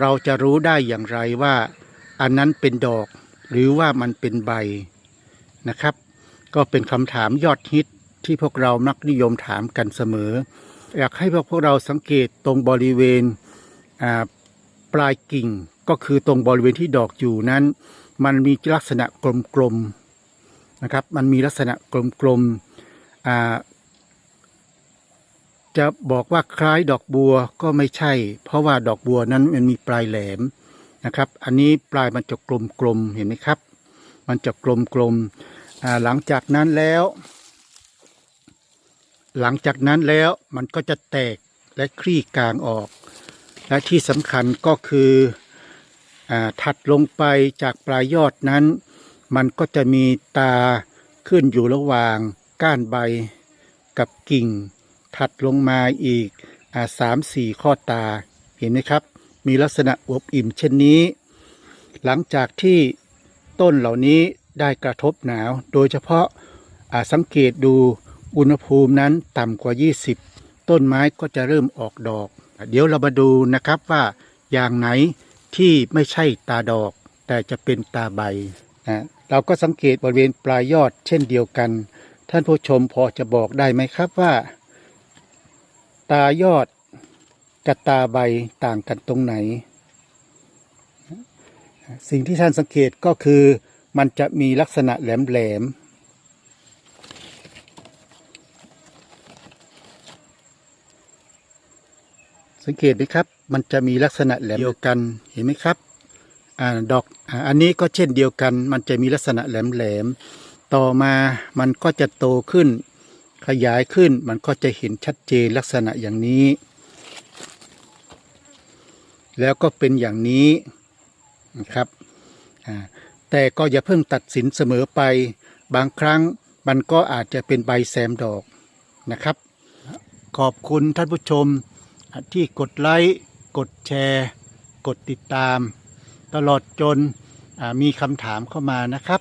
เราจะรู้ได้อย่างไรว่าอันนั้นเป็นดอกหรือว่ามันเป็นใบนะครับ ก็เป็นคำถามยอดฮิตที่พวกเรามักนิยมถามกันเสมอ อยากให้พวกเราสังเกตตรงบริเวณปลายกิ่งก็คือตรงบริเวณที่ดอกอยู่นั้น มันมีลักษณะกลมๆนะครับ มันมีลักษณะกลมๆ จะบอกว่าคล้ายดอกบัวก็ไม่ใช่ เพราะว่าดอกบัวนั้นมันมีปลายแหลมนะครับ อันนี้ปลายมันจะกลมๆเห็นไหมครับ มันจะกลมๆหลังจากนั้นแล้ว หลังจากนั้นแล้วมันก็จะแตกและคลี่กลางออก และที่สำคัญก็คืออถัดลงไปจากปลายยอดนั้น มันก็จะมีตาขึ้นอยู่ระหว่างก้านใบกับกิ่ง ถัดลงมาอีกอาสามสี่ข้อตาเห็นไหมครับ มีลักษณะอวบอิ่มเช่นนี้ หลังจากที่ต้นเหล่านี้ได้กระทบหนาว โดยเฉพาะอาสังเกตดูอุณหภูมินั้นต่ำกว่า 20 ต้นไม้ก็จะเริ่มออกดอก เดี๋ยวเรามาดูนะครับว่าอย่างไหนที่ไม่ใช่ตาดอก แต่จะเป็นตาใบนะเราก็สังเกตบริเวณปลายยอดเช่นเดียวกัน ท่านผู้ชมพอจะบอกได้ไหมครับว่า ตายอดกับตาใบต่างกันตรงไหน สิ่งที่ท่านสังเกตก็คือมันจะมีลักษณะแหลมๆสังเกตไหมครับ มันจะมีลักษณะแหลมเดียวกัน เห็นไหมครับอ่าดอกอ่าอันนี้ก็เช่นเดียวกัน มันจะมีลักษณะแหลมๆต่อมา มันก็จะโตขึ้น ขยายขึ้นมันก็จะเห็นชัดเจนลักษณะอย่างนี้ แล้วก็เป็นอย่างนี้นะครับแต่ก็อย่าเพิ่งตัดสินเสมอไป บางครั้งมันก็อาจจะเป็นใบแซมดอกนะครับ ขอบคุณท่านผู้ชมที่กดไลค์กดแชร์ กดติดตาม ตลอดจนมีคำถามเข้ามานะครับ